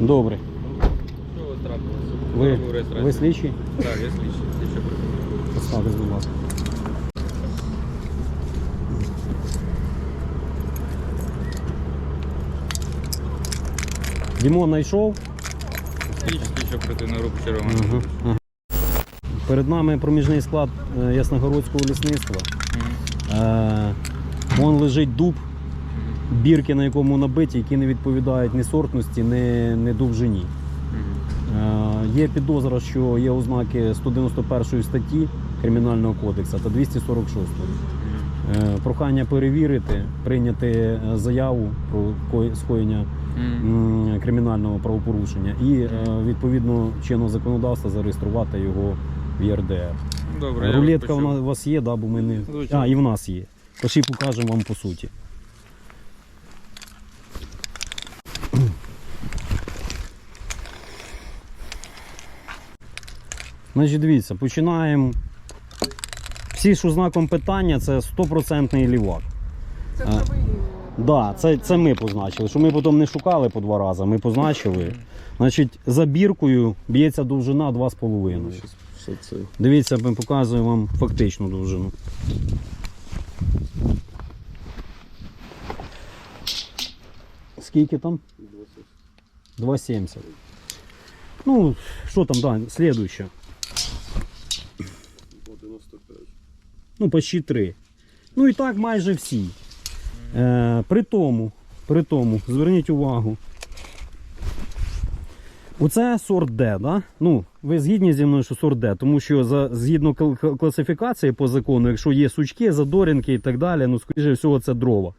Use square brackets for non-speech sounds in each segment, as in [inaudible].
Добре. Що у вас трапилося? Ви, ви слідчі? Так, я слідчий. Слідчий оперативний. Поставтесь, будь ласка. Дімон знайшов. Слідчий, слідчий оперативної групи ага. Перед нами проміжний склад е, Ясногородського лісництва. Е, Вон лежить дуб, бірки на якому набиті, які не відповідають ні сортності, ні, ні довжині. Е, Є підозра, що є ознаки 191 статті Кримінального кодексу та 246. Е, Прохання перевірити, прийняти е, заяву про ко- скоєння кримінального правопорушення і відповідно чинного законодавства зареєструвати його в ЄРДР. Добре, Рулетка у вас є, да, бо ми не. А, і в нас є. Пошли покажемо вам по суті. Значить, дивіться, починаємо. Всі, що знаком питання, це 100% лівак. Це вже ви. Да, це, це ми позначили. Що ми потім не шукали по два рази, ми позначили. Значить, за біркою б'ється довжина 2,5. Все. Дивіться, ми показуємо вам фактичну довжину. Скільки там? 2,70. Ну, що там, да, слідуюче. По 95. Ну, почти 3. Ну і так майже всі. Е, при тому, при тому, зверніть увагу. Оце сорт Д, да? Ну, ви згідні зі мною, що сорт Д, тому що за, згідно кл- кл- класифікації по закону, якщо є сучки, задорінки і так далі, ну, скоріше всього, це дрова.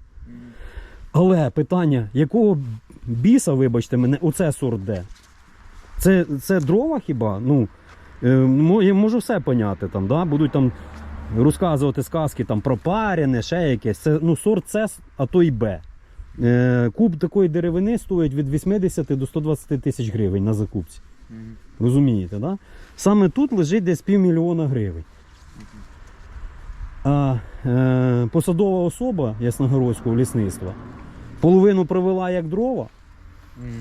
Але питання, якого біса, вибачте мене, оце сорт Д? Це, це дрова хіба? Ну, е, можу все поняти там, да? будуть там розказувати сказки там про парене, ще якесь. Це ну, сорт С, а то й Б. Е, куб такої деревини стоїть від 80 до 120 тисяч гривень на закупці. Мгм. Розумієте, да? Саме тут лежить десь півмільйона гривень. А е, посадова особа Ясногородського лісництва половину провела як дрова,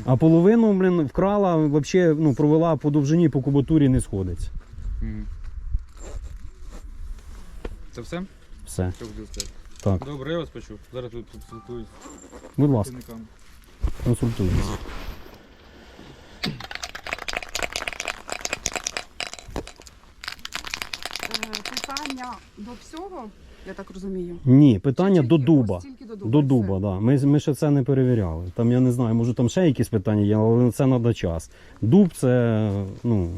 а половину блін, вкрала, вообще, ну, провела по довжині, по кубатурі не сходиться. Це все? Все. Що хотів сказати? Так, Добре, я вас почув. Зараз тут спілкуюсь будь з ласка, консультуйтесь. Е, Питання до всього, я так розумію. Ні, питання Чи до тільки- дуба. ось тільки до дуба. До і дуба, все? да. Ми, ми ще це не перевіряли. Там я не знаю, може там ще якісь питання є, але на це треба час. Дуб це, ну,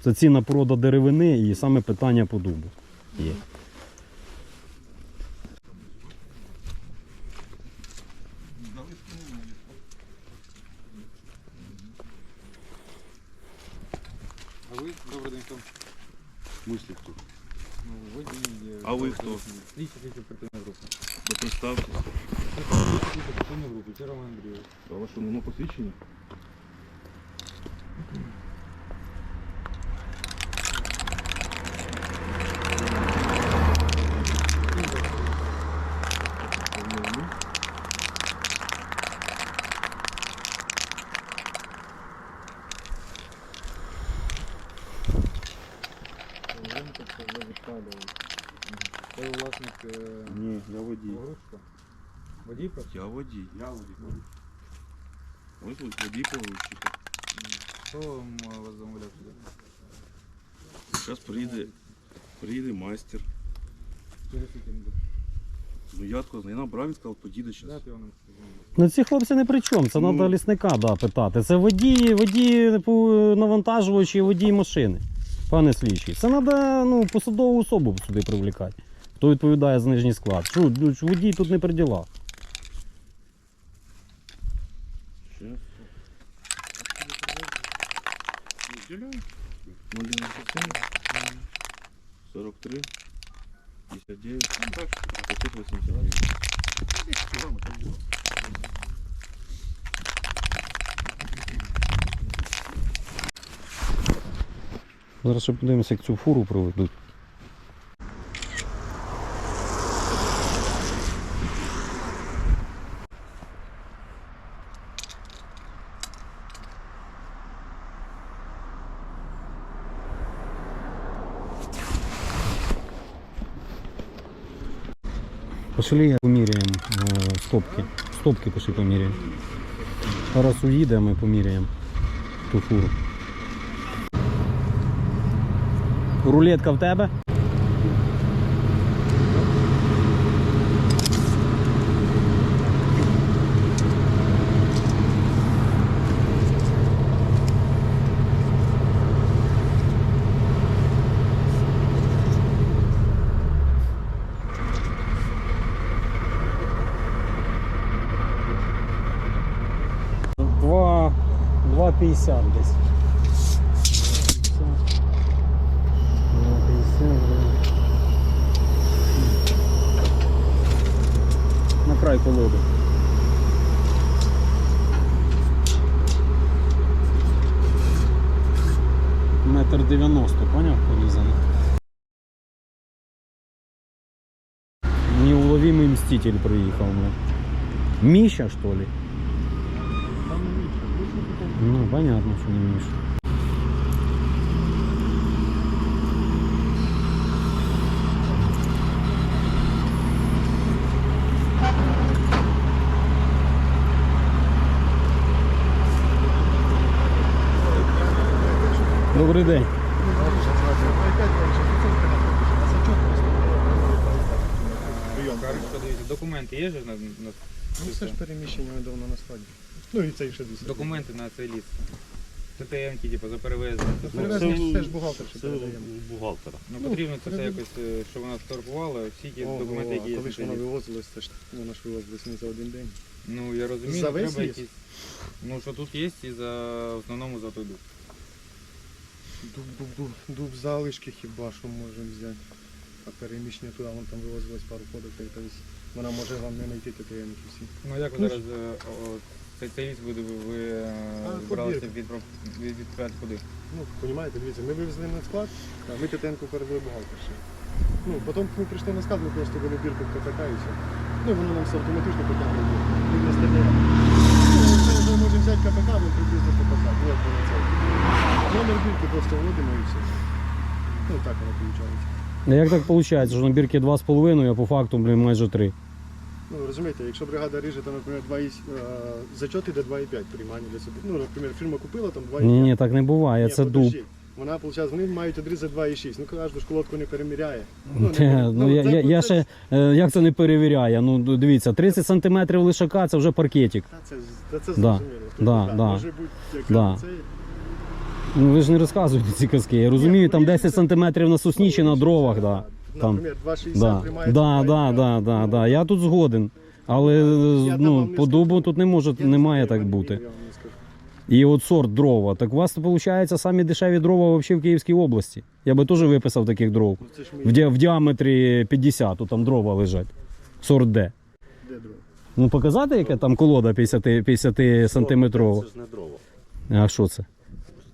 це цінна порода деревини і саме питання по дубу є. А ви? Добрий день, хто? Мислі кто? Ну, ви дій, А ви хто? Слідчий оперативної групи. Да представте. Слідчий, слідчий оперативної групи. Червоний Андрій. А ваше воно посвідчення? Це власник е, Ні, я водій. погрузка. Водій просто? Я водій. Я водій. Ось ось водій погрузчика. Хто вам е, вас замовляв сюди? Зараз приїде, приїде майстер. Через скільки не буде? Ну я тако знаю, набрав і сказав, подійде зараз. Дайте. Ну ці хлопці не при чому, це Ну. треба лісника да, питати. Це водій, водій по- навантажувачі, водій машини. Пане слідчий. Це треба ну, посадову особу сюди привлікати. Хто відповідає за нижній склад. Що, ну, водій тут не при ділах. 097 43 59 589. Зараз ще подивимося, як цю фуру проведуть. Пошли поміряємо е, стопки. Стопки пошли поміряємо. Зараз уїдемо і поміряємо ту фуру. Рулетка в тебе? Два, 2,50 десь. 2,50. На край колоди. Метр дев'яносто, поняв, порізано. Неуловимый мститель приїхав. Міша, что ли? Ну, понятно, что не Миша. Добрий день. Документи є ж на, на Ну, все ж переміщення давно на складі. Ну і цей ще десь. документи на цей ліс. ТТМ-ки, типу, за перевезення. Ну, Це перевезення це- ж бухгалтер ще передаємо. бухгалтера. Ну, Ну, потрібно це все якось, е, щоб вона сторгувала, всі ті Ого, документи, які є. коли на ж цей воно ліс. вивозилось, це ж воно ж вивозилось не за один день. Ну, я розумію, За ну, весь треба ліс? якісь. Ну, що тут є, і за в основному за той дуб. Дуб, дуб, дуб, дуб залишки хіба що можемо взяти. А переміщення туди, вон там вивозилось пару ходок, тобто вона може вам не знайти ТТМки всі. Ну, як ви Ну, зараз е, о, цей, цей ліс буде, ви, ви е, збиралися побірка. від, від, відправляти куди? Ну, розумієте, дивіться, ми вивезли на склад, а ми ТТНку передали бухгалтерші. Ну, потім ми прийшли на склад, ми просто вели бірку в КПК і все. Ну, воно нам все автоматично потягнуло. Ми не. Ну, це вже можемо взяти КПК, ми приблизно КПК. Ну, як воно це. Номер бірки просто вводимо і все. Ну, так воно виходить. А як так виходить, що на бірки 2,5, а по факту, блін, майже 3? Ну, розумієте, якщо бригада ріже, там, наприклад, 2, е, зачет іде 2,5 приймання для себе. Ну, наприклад, фірма купила там 2,5. Ні, ні, так не буває, Ні, це дуб. Вона, виходить, вони мають одрізати 2,6. Ну, кожну ж колодку не переміряє. Ну, Те, пере- ну, я, я, я ще, е, як це не перевіряє? Ну, дивіться, 30 см лишака це вже паркетик. Та це, та це Да, зрозуміло. Да, так, да. Може бути, як Да. це, Ну ви ж не розказуєте ці казки. Я розумію, там 10 см на суснічі на дровах, да. Там, Наприклад, 2,60 да. приймається. Да, да, да, да, да. Я тут згоден. Але Я ну, вам по дубу тут не може, Я не має так бути. І от сорт дрова. Так у вас виходить самі дешеві дрова взагалі в Київській області. Я би теж виписав таких дров. Ну, це ж ми- В, ді- в діаметрі 50, то там дрова лежать. Сорт Д. Де дрова? Ну показати, яка там колода 50, 50 сантиметрова. Це ж не дрова. А що це?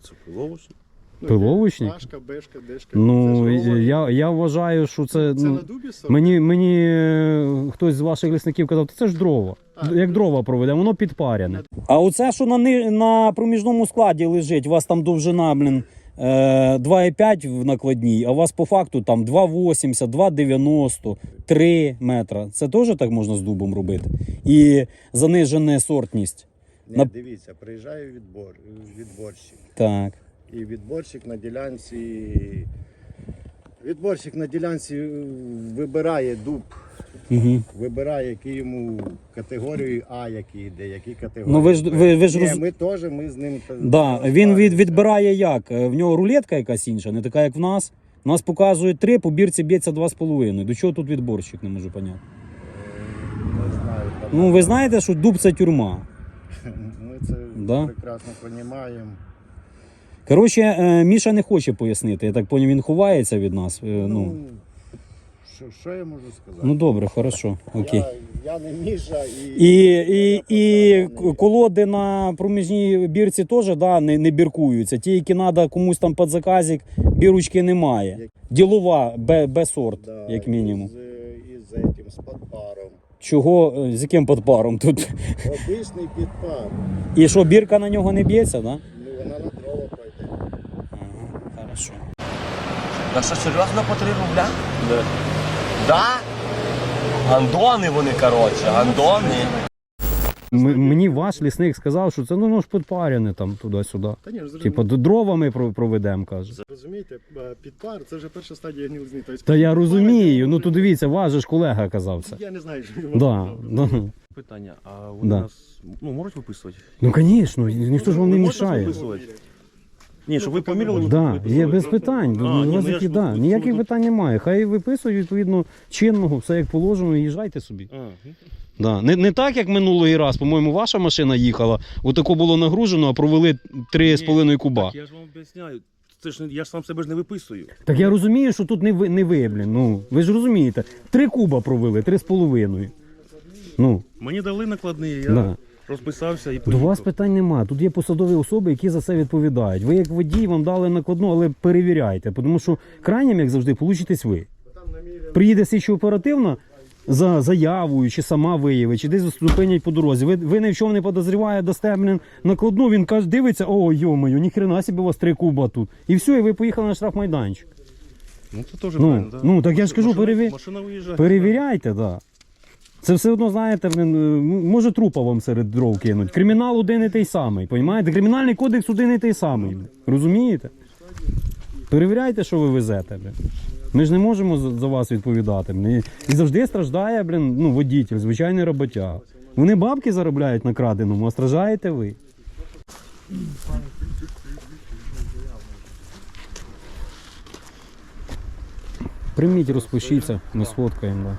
Це пиловочник. Ну, Пиловочник? Ашка, бешка, дешка. Ну це ж я, я вважаю, що це. Це ну, на дубі сорт? Мені, мені е, хтось з ваших лісників казав, «Та це ж дрова. А, Як дрова проведе, воно підпаряне. А оце, що на, ни- на проміжному складі лежить, у вас там довжина, блін, е, 2,5 в накладній, а у вас по факту там 2,80, 2,90, 3 метра. Це теж так можна з дубом робити. І занижена сортність. Ні, На- дивіться, приїжджає відбор, відборщик. Так. І відборщик на ділянці. Відборщик на ділянці вибирає дуб, Угу. вибирає, які йому категорію А, які йде, які категорії. Ну ви ж ви, ви ж Ні, роз... ми теж ми з ним. та- Да, він від, відбирає як? Е, В нього рулетка якась інша, не така, як в нас. У нас показує 3, по бірці б'ється 2,5. До чого тут відборщик, не можу поняти. Не знаю. там- Ну, ви знаєте, що дуб це тюрма. [laughs] Ми це Да. прекрасно розуміємо. Коротше, е, Міша не хоче пояснити. Я так поняв, він ховається від нас. Е, Ну, Ну, що, що я можу сказати? ну добре, хорошо. Окей. Я, я не Міша і. І, і, і колоди на проміжній бірці теж да, не, не біркуються. Ті, які треба комусь там під заказик, бірочки немає. Ділова, Б, Б сорт, Да, як мінімум. Із, е, із этим, з подпаром. Чого, е, з яким подпаром тут? Обичний підпар. І що, бірка на нього не б'ється, да? Ну вона. Ага. Та що серйозно по 3 рубля? Да. Да? Гандони вони, коротше, гандони. М- мені ваш лісник сказав, що це ну, ну ж підпаряне там туди-сюди. Та ні, ж Типа д- дровами про- проведемо, каже. розумієте, е, підпар це вже перша стадія гнилизни. Тобто, Та я підпар, розумію. Ну то дивіться, ваш же ж колега казав це. Я не знаю, що Да, да. Питання, а вони Да. нас ну, можуть виписувати? Ну звісно, ніхто ж вам не Ви мішає. виписувати? Ні, щоб ви поміряли, ви Да, є без питань. А, ні, ну я які, ж да, тут- ніяких тут- питань немає. Хай виписують відповідно чинного, все як положено, і їжджайте собі. А, ну, Да. Не, не так, як минулий раз, по-моєму, ваша машина їхала, отако було нагружено, а провели 3,5 куба. Так я ж вам об'ясняю. Це ж не- я ж сам себе ж не виписую. Так я розумію, що тут не ви, не ви блін. Ну, ви ж розумієте, три куба провели, три з половиною. Ну, Мені дали накладні, я да. Розписався і До вас питань нема. Тут є посадові особи, які за це відповідають. Ви як водій, вам дали накладну, але перевіряйте, тому що крайнім, як завжди, получитесь ви. Приїде слідчо оперативно за заявою, чи сама виявить, чи десь зупинять по дорозі. Ви, ви ні в чому не подозріває, дасте блін, накладну, він каже, дивиться, о, йомою, ніхрена собі у вас три куба тут. І все, і ви поїхали на штрафмайданчик. Ну це теж Ну, правильно, да. ну, так я ж кажу, Машина- переві- Машина виїжджає. Перевіряйте, так. Да. Це все одно, знаєте, е, може трупа вам серед дров кинуть. Кримінал один і той самий, понімаєте? Кримінальний кодекс один і той самий. Розумієте? Перевіряйте, що ви везете. Блін. Ми ж не можемо за вас відповідати. блін. І завжди страждає блін, ну, водітель, звичайний роботяг. Вони бабки заробляють на краденому, а страждаєте ви. Прийміть, розпишіться, ми сфоткаємо.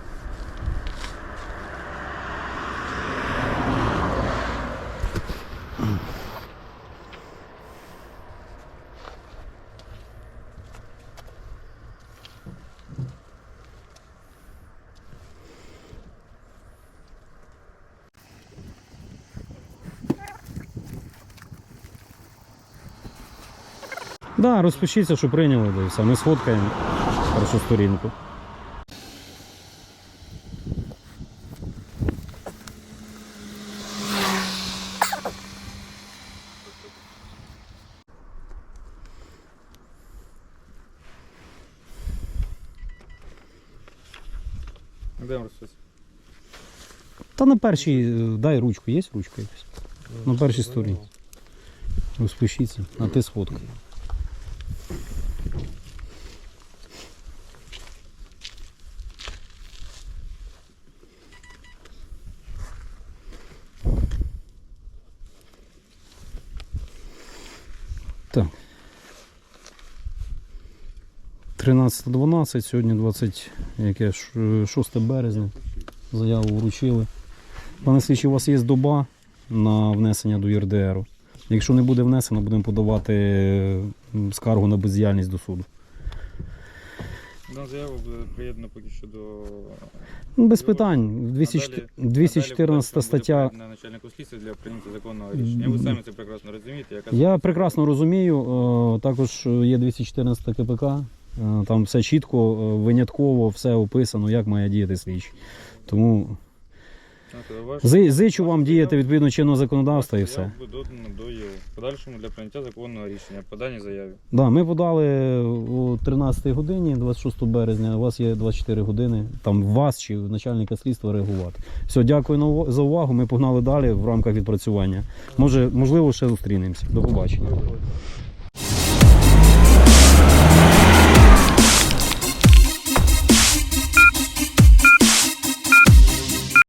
Да. Розпишіться, що прийняли, да і все. Ми сфоткаємо першу сторінку. Де розпис? Та на першій, е, дай ручку, є ручка якась? На першій сторінці. Розпишіться, а ти сфоткай. Так. 13.12, сьогодні 20, яке ж, е, 6 березня. Заяву вручили. Пане слідчі, у вас є доба на внесення до ЄРДРу. Якщо не буде внесено, будемо подавати скаргу на бездіяльність до суду. Дана заява буде приєднана поки що до... Ну, Без питань. 204 214 а далі буде стаття. на начальнику слідства для прийняття законного рішення. Ви самі це прекрасно розумієте. Яка Я прекрасно розумію. е, Також є 214 КПК. Е, Там все чітко, е, винятково, все описано, як має діяти слідчий. Тому зичу вам діяти відповідно чинного законодавства і все. до ЄУ. В Подальшому для прийняття законного рішення по даній заяві. Да, ми подали о 13 годині, 26 березня. У вас є 24 години. Там вас чи начальника слідства реагувати. Все, дякую за увагу. Ми погнали далі в рамках відпрацювання. Може, можливо, ще зустрінемося. До побачення.